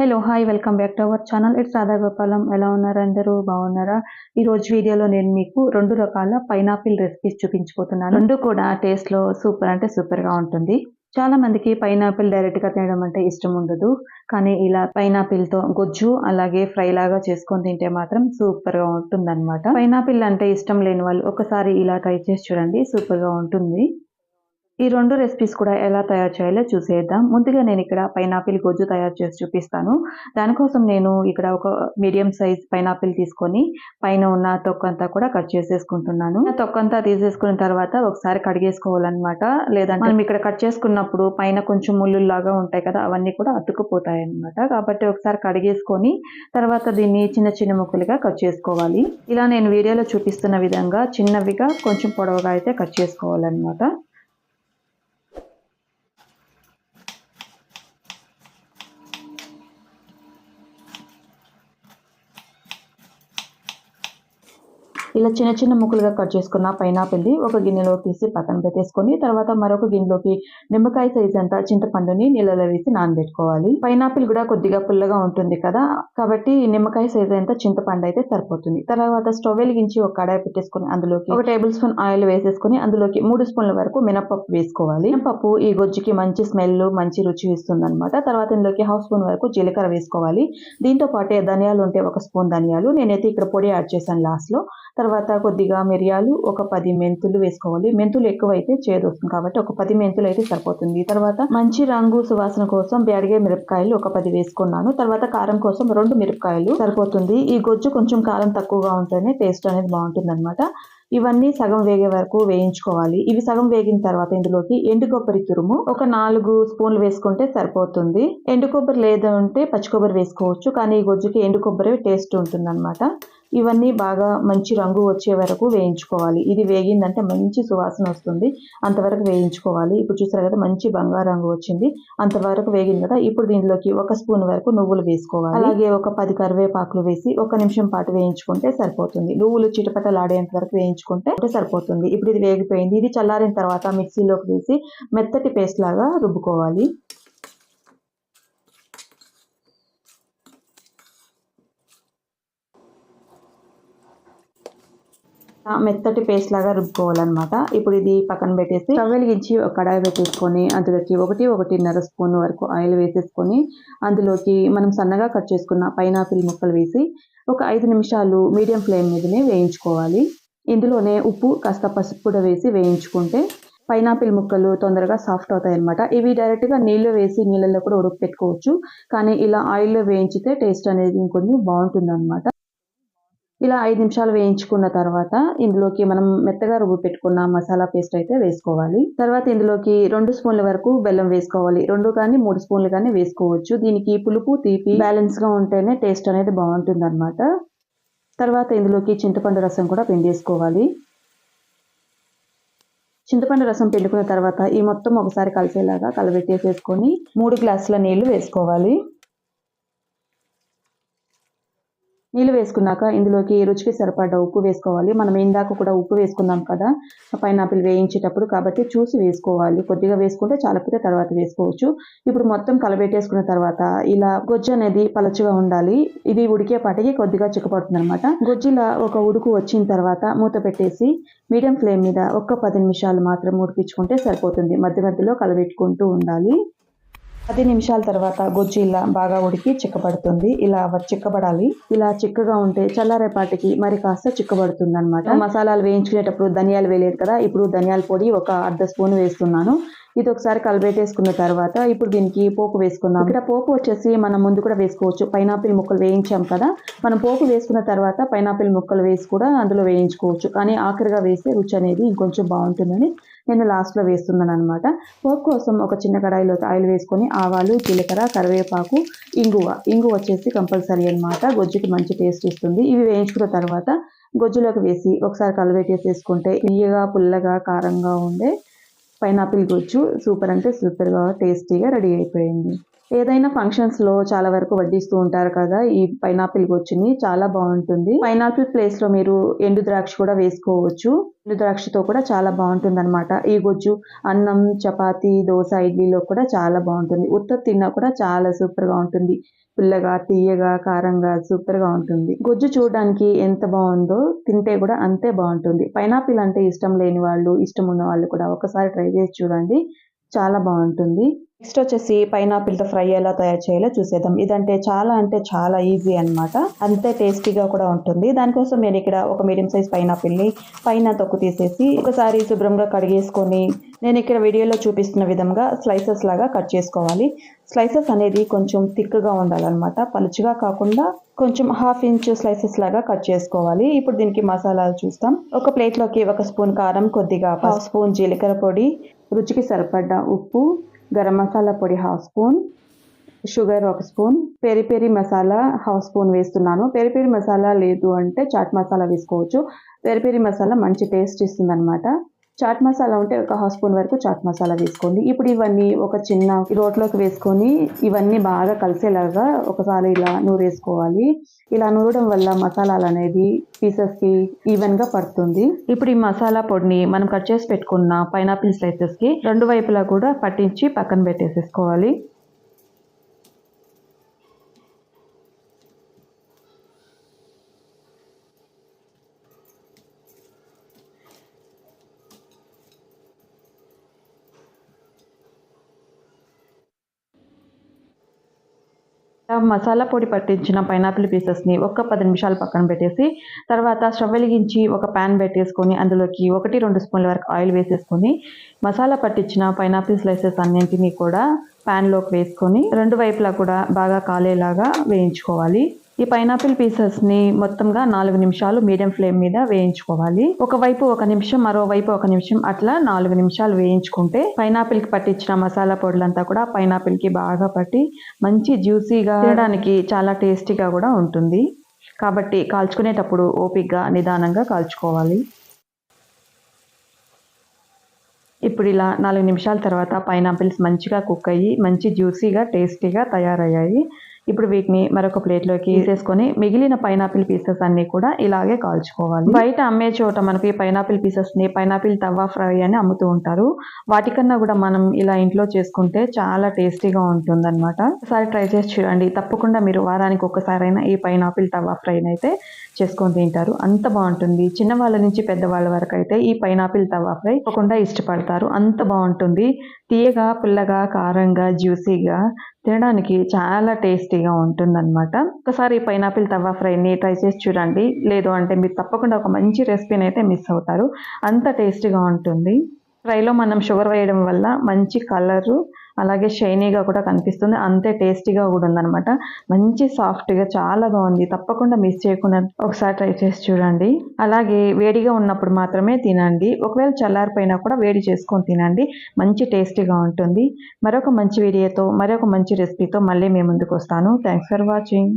Hello hi welcome back to our channel it's Radhagopalam ఎలా ఉన్నారు అందరూ? బాగున్నారా? ఈ రోజు వీడియోలో నేను మీకు రెండు రకాల పైనాపిల్ రెసిపీస్ చూపించబోతున్నాను. రెండు కూడా టేస్ట్లో సూపర్ అంటే సూపర్గా ఉంటుంది. చాలా మందికి పైనాపిల్ డైరెక్ట్గా తినడం అంటే ఇష్టం ఉండదు. కానీ ఇలా పైనాపిల్తో గొజ్జు అలాగే ఫ్రై లాగా చేసుకొని తింటే మాత్రం సూపర్గా పైనాపిల్ అంటే ఇష్టం లేని వాళ్ళు ఒకసారి ఇలా ట్రై చేసి చూడండి సూపర్గా ఉంటుంది. ఈ రెండు రెసిపీస్ కూడా ఎలా తయారు చేయాలో చూసేద్దాం. ముందుగా నేను ఇక్కడ పైనాపిల్ గొజ్జు తయారు చేసి చూపిస్తాను. దానికోసం నేను ఇక్కడ ఒక మీడియం సైజ్ పైనాపిల్ తీసుకొని పైన ఉన్న తొక్కంతా కూడా కట్ చేసేసుకుంటున్నాను. తొక్కంతా తీసేసుకున్న తర్వాత ఒకసారి కడిగేసుకోవాలన్నమాట లేదంటే మనం ఇక్కడ కట్ చేసుకున్నప్పుడు పైన కొంచెం ముళ్ళు లాగా ఉంటాయి కదా అవన్నీ కూడా అతుక్కుపోతాయి అన్నమాట కాబట్టి ఒకసారి కడిగేసుకొని తర్వాత దీన్ని చిన్న చిన్న ముక్కలుగా కట్ చేసుకోవాలి. ఇలా నేను వీడియోలో చూపిస్తున్న విధంగా చిన్నవిగా కొంచెం పొడవుగా అయితే కట్ చేసుకోవాలన్నమాట. ఇలా చిన్న చిన్న ముక్కలుగా కట్ చేసుకున్న పైనాపిల్ని ఒక గిన్నెలో తీసి పక్కన పెట్టేసుకొని తర్వాత మరొక గిన్నెలోకి నిమ్మకాయ సైజ్ అంతా చింతపండుని నీళ్ళలో వేసి నానబెట్టుకోవాలి. పైనాపిల్ కూడా కొద్దిగా పుల్లగా ఉంటుంది కదా కాబట్టి నిమ్మకాయ సైజ్ అంతా చింతపండు అయితే సరిపోతుంది. తర్వాత స్టవ్ వెలిగించి ఒక కడాయి పెట్టేసుకొని అందులోకి ఒక టేబుల్ స్పూన్ ఆయిల్ వేసేసుకొని అందులోకి మూడు స్పూన్ల వరకు మినపప్పు వేసుకోవాలి. మినపప్పు ఈ గొజ్జుకి మంచి స్మెల్ మంచి రుచి ఇస్తుంది అనమాట తర్వాత ఇందులోకి హాఫ్ స్పూన్ వరకు జీలకర్ర వేసుకోవాలి. దీంతో పాటే ధనియాలు ఉంటే ఒక స్పూన్ ధనియాలు. నేనైతే ఇక్కడ పొడి యాడ్ చేశాను లాస్ట్లో. తర్వాత కొద్దిగా మిరియాలు ఒక పది మెంతులు వేసుకోవాలి. మెంతులు ఎక్కువైతే చేదు వస్తుంది కాబట్టి ఒక పది మెంతులు అయితే సరిపోతుంది. తర్వాత మంచి రంగు సువాసన కోసం బ్యాడిగే మిరపకాయలు ఒక పది వేసుకున్నాను. తర్వాత కారం కోసం రెండు మిరపకాయలు సరిపోతుంది. ఈ గొజ్జు కొంచెం కారం తక్కువగా ఉంటేనే టేస్ట్ అనేది బాగుంటుంది అనమాట ఇవన్నీ సగం వేగే వరకు వేయించుకోవాలి. ఇవి సగం వేగిన తర్వాత ఇందులోకి ఎండు కొబ్బరి తురుము ఒక నాలుగు స్పూన్లు వేసుకుంటే సరిపోతుంది. ఎండు కొబ్బరి లేదంటే పచ్చి కొబ్బరి వేసుకోవచ్చు. కానీ ఈ గొజ్జుకి ఎండు కొబ్బరి టేస్ట్ ఉంటుంది ఇవన్నీ బాగా మంచి రంగు వచ్చే వరకు వేయించుకోవాలి. ఇది వేగిందంటే మంచి సువాసన వస్తుంది. అంతవరకు వేయించుకోవాలి. ఇప్పుడు చూసారు కదా మంచి బంగారు రంగు వచ్చింది. అంతవరకు వేగింది కదా ఇప్పుడు దీనిలోకి ఒక స్పూన్ వరకు నువ్వులు వేసుకోవాలి. అలాగే ఒక పది కరివేపాకులు వేసి ఒక నిమిషం పాటు వేయించుకుంటే సరిపోతుంది. నువ్వులు చిటపటలాడేంత వరకు వేయించుకుంటే సరిపోతుంది. ఇప్పుడు ఇది వేగిపోయింది. ఇది చల్లారిన తర్వాత మిక్సీలోకి వేసి మెత్తటి పేస్ట్ లాగా రుబ్బుకోవాలి. మెత్తటి పేస్ట్ లాగా రుబ్బుకోవాలన్నమాట. ఇప్పుడు ఇది పక్కన పెట్టేసి స్టవ్ వెలిగించి ఒక కడాయి పెట్టేసుకొని అందులోకి ఒకటి ఒకటిన్నర స్పూన్ వరకు ఆయిల్ వేసేసుకొని అందులోకి మనం సన్నగా కట్ చేసుకున్న పైనాపిల్ ముక్కలు వేసి ఒక ఐదు నిమిషాలు మీడియం ఫ్లేమ్ మీదనే వేయించుకోవాలి. ఇందులోనే ఉప్పు కాస్త పసుపు కూడా వేసి వేయించుకుంటే పైనాపిల్ ముక్కలు తొందరగా సాఫ్ట్ అవుతాయి అన్నమాట ఇవి డైరెక్ట్గా నీళ్ళు వేసి నీళ్ళల్లో కూడా ఉడుకు పెట్టుకోవచ్చు కానీ ఇలా ఆయిల్లో వేయించితే టేస్ట్ అనేది ఇంకొన్ని బాగుంటుంది అనమాట ఇలా ఐదు నిమిషాలు వేయించుకున్న తర్వాత ఇందులోకి మనం మెత్తగా రుబ్బు పెట్టుకున్న మసాలా పేస్ట్ అయితే వేసుకోవాలి. తర్వాత ఇందులోకి రెండు స్పూన్ల వరకు బెల్లం వేసుకోవాలి. రెండు కానీ మూడు స్పూన్లు కానీ వేసుకోవచ్చు. దీనికి పులుపు తీపి బ్యాలెన్స్గా ఉంటేనే టేస్ట్ అనేది బాగుంటుంది అనమాట తర్వాత ఇందులోకి చింతపండు రసం కూడా పిండేసుకోవాలి. చింతపండు రసం పిండుకున్న తర్వాత ఈ మొత్తం ఒకసారి కలిసేలాగా కలబెట్టేసేసుకొని మూడు గ్లాసుల నీళ్ళు వేసుకోవాలి. నీళ్ళు వేసుకున్నాక ఇందులోకి రుచికి సరిపడ్డ ఉప్పు వేసుకోవాలి. మనం ఇందాక కూడా ఉప్పు వేసుకున్నాం కదా పైనాపిల్ వేయించేటప్పుడు కాబట్టి చూసి వేసుకోవాలి. కొద్దిగా వేసుకుంటే చాలకపోతే తర్వాత వేసుకోవచ్చు. ఇప్పుడు మొత్తం కలబెట్టేసుకున్న తర్వాత ఇలా గొజ్జు అనేది పలచగా ఉండాలి. ఇది ఉడికేపాటికి కొద్దిగా చిక్కపడుతుంది అనమాట గొజ్జిలా ఒక ఉడుకు వచ్చిన తర్వాత మూత పెట్టేసి మీడియం ఫ్లేమ్ మీద ఒక్క పది నిమిషాలు మాత్రం ఉడికించుకుంటే సరిపోతుంది. మధ్య మధ్యలో కలబెట్టుకుంటూ ఉండాలి. పది నిమిషాల తర్వాత గొజ్జు ఇలా బాగా ఉడికి చిక్కబడుతుంది. ఇలా చిక్కబడాలి. ఇలా చిక్కగా ఉంటే చల్లారేపాటికి మరి కాస్త చిక్కబడుతుంది అనమాట మసాలాలు వేయించుకునేటప్పుడు ధనియాలు వేయలేదు కదా ఇప్పుడు ధనియాల పొడి ఒక అర్ధ స్పూన్ వేస్తున్నాను. ఇది ఒకసారి కలిపేటేసుకున్న తర్వాత ఇప్పుడు దీనికి పోపు వేసుకుందాం. ఇక్కడ పోపు వచ్చేసి మనం ముందు కూడా వేసుకోవచ్చు. పైనాపిల్ ముక్కలు వేయించాం కదా మనం పోపు వేసుకున్న తర్వాత పైనాపిల్ ముక్కలు వేసి కూడా అందులో వేయించుకోవచ్చు. కానీ ఆఖరిగా వేస్తే రుచి అనేది ఇంకొంచెం బాగుంటుందని నేను లాస్ట్లో వేస్తున్నాను అనమాట పోపు కోసం ఒక చిన్న కడాయిలో ఆయిల్ వేసుకొని ఆవాలు జీలకర్ర కరివేపాకు ఇంగువ. ఇంగువ వచ్చేసి కంపల్సరీ అనమాట గొజ్జుకి మంచి టేస్ట్ ఇస్తుంది ఇవి వేయించుకున్న తర్వాత గొజ్జులోకి వేసి ఒకసారి కలిపేటేసేసుకుంటే తీయగా పుల్లగా కారంగా ఉండే పైనాపిల్ గొజ్జు సూపర్ అంటే సూపర్గా టేస్టీగా రెడీ అయిపోయింది. ఏదైనా ఫంక్షన్స్లో చాలా వరకు వడ్డిస్తూ ఉంటారు కదా ఈ పైనాపిల్ గొచ్చుని చాలా బాగుంటుంది. పైనాపిల్ ప్లేస్లో మీరు ఎండు ద్రాక్ష కూడా వేసుకోవచ్చు. ఎండు ద్రాక్షతో కూడా చాలా బాగుంటుంది అనమాట ఈ గొజ్జు అన్నం చపాతీ దోశ ఇడ్లీలో కూడా చాలా బాగుంటుంది. ఉత్త తిన్నా కూడా చాలా సూపర్గా ఉంటుంది. పుల్లగా తీయగా కారంగా సూపర్గా ఉంటుంది. గుజ్జు చూడడానికి ఎంత బాగుందో తింటే కూడా అంతే బాగుంటుంది. పైనాపిల్ అంటే ఇష్టం లేని వాళ్ళు ఇష్టం ఉన్న వాళ్ళు కూడా ఒకసారి ట్రై చేసి చూడండి. చాలా బాగుంటుంది. నెక్స్ట్ వచ్చేసి పైనాపిల్తో ఫ్రై ఎలా తయారు చేయాలో చూసేద్దాం. ఇదంటే చాలా అంటే చాలా ఈజీ అనమాట అంతే టేస్టీగా కూడా ఉంటుంది. దానికోసం నేను ఇక్కడ ఒక మీడియం సైజ్ పైనాపిల్ని పైన తొక్కు తీసేసి ఒకసారి శుభ్రంగా కడిగేసుకొని నేను ఇక్కడ వీడియోలో చూపిస్తున్న విధంగా స్లైసెస్ లాగా కట్ చేసుకోవాలి. స్లైసెస్ అనేది కొంచెం థిక్గా ఉండాలన్నమాట. పలుచుగా కాకుండా కొంచెం హాఫ్ ఇంచ్ స్లైసెస్ లాగా కట్ చేసుకోవాలి. ఇప్పుడు దీనికి మసాలాలు చూస్తాం. ఒక ప్లేట్లోకి ఒక స్పూన్ కారం కొద్దిగా హాఫ్ స్పూన్ జీలకర్ర పొడి రుచికి సరిపడ్డ ఉప్పు గరం మసాలా పొడి హాఫ్ స్పూన్ షుగర్ ఒక spoon peri peri masala half spoon వేస్తున్నాను. పెరి పెరి మసాలా లేదు అంటే చాట్ మసాలా వేసుకోవచ్చు. పెరి పెరి మసాలా మంచి టేస్ట్ ఇస్తుంది అనమాట చాట్ మసాలా ఉంటే ఒక హాఫ్ స్పూన్ వరకు చాట్ మసాలా వేసుకోండి. ఇప్పుడు ఇవన్నీ ఒక చిన్న రోట్లోకి వేసుకొని ఇవన్నీ బాగా కలిసేలాగా ఒకసారి ఇలా నూరేసుకోవాలి. ఇలా నూరడం వల్ల మసాలాలు అనేది పీసెస్కి ఈవెన్గా పడుతుంది. ఇప్పుడు ఈ మసాలా పొడిని మనం కట్ చేసి పెట్టుకున్న పైనాపిల్ స్లైసెస్కి రెండు వైపులా కూడా పట్టించి పక్కన పెట్టేసేసుకోవాలి. మసాలా పొడి పట్టించిన పైనాపిల్ పీసెస్ని ఒక్క పది నిమిషాలు పక్కన పెట్టేసి తర్వాత స్టవ్ వెలిగించి ఒక ప్యాన్ పెట్టేసుకొని అందులోకి ఒకటి రెండు స్పూన్ల వరకు ఆయిల్ వేసేసుకొని మసాలా పట్టించిన పైనాపిల్ స్లైసెస్ అన్నింటినీ కూడా ప్యాన్లోకి వేసుకొని రెండు వైపులా కూడా బాగా కాలేలాగా వేయించుకోవాలి. ఈ పైనాపిల్ పీసెస్ని మొత్తంగా నాలుగు నిమిషాలు మీడియం ఫ్లేమ్ మీద వేయించుకోవాలి. ఒకవైపు ఒక నిమిషం మరోవైపు ఒక నిమిషం అట్లా నాలుగు నిమిషాలు వేయించుకుంటే పైనాపిల్కి పట్టించిన మసాలా పొడులంతా కూడా పైనాపిల్కి బాగా పట్టి మంచి జ్యూసీగా తినడానికి చాలా టేస్టీగా కూడా ఉంటుంది. కాబట్టి కాల్చుకునేటప్పుడు ఓపిక్గా నిదానంగా కాల్చుకోవాలి. ఇప్పుడు ఇలా నాలుగు నిమిషాల తర్వాత పైనాపిల్స్ మంచిగా కుక్ అయ్యి మంచి జ్యూసీగా టేస్టీగా తయారయ్యాయి. ఇప్పుడు వీటిని మరొక ప్లేట్లోకి తీసేసుకొని మిగిలిన పైనాపిల్ పీసెస్ అన్ని కూడా ఇలాగే కాల్చుకోవాలి. బయట అమ్మే చోట మనకి పైనాపిల్ పీసెస్ని పైనాపిల్ తవ్వా ఫ్రై అని అమ్ముతూ ఉంటారు. వాటికన్నా కూడా మనం ఇలా ఇంట్లో చేసుకుంటే చాలా టేస్టీగా ఉంటుంది అనమాట ఒకసారి ట్రై చేసి చూడండి. తప్పకుండా మీరు వారానికి ఒక్కసారైనా ఈ పైనాపిల్ తవ్వా ఫ్రైని అయితే చేసుకొని తింటారు. అంత బాగుంటుంది. చిన్న వాళ్ళ నుంచి పెద్దవాళ్ళ వరకు అయితే ఈ పైనాపిల్ తవ్వా ఫ్రై తప్పకుండా ఇష్టపడతారు. అంత బాగుంటుంది. తీయగా పుల్లగా కారంగా జ్యూసీగా తినడానికి చాలా టేస్టీగా ఉంటుందన్నమాట. ఒకసారి పైనాపిల్ తవ్వా ఫ్రైని ట్రై చేసి చూడండి. లేదు అంటే మీరు తప్పకుండా ఒక మంచి రెసిపీని అయితే మిస్ అవుతారు. అంత టేస్టీగా ఉంటుంది. ఫ్రైలో మనం షుగర్ వేయడం వల్ల మంచి కలరు అలాగే షైనీగా కూడా కనిపిస్తుంది. అంతే టేస్టీగా కూడా ఉందన్నమాట. మంచి సాఫ్ట్గా చాలా బాగుంది. తప్పకుండా మిస్ చేయకుండా ఒకసారి ట్రై చేసి చూడండి. అలాగే వేడిగా ఉన్నప్పుడు మాత్రమే తినండి. ఒకవేళ చల్లారిపోయినా కూడా వేడి చేసుకొని తినండి. మంచి టేస్టీగా ఉంటుంది. మరొక మంచి వీడియోతో మరొక మంచి రెసిపీతో మళ్ళీ మేము ముందుకు వస్తాను. Thanks for watching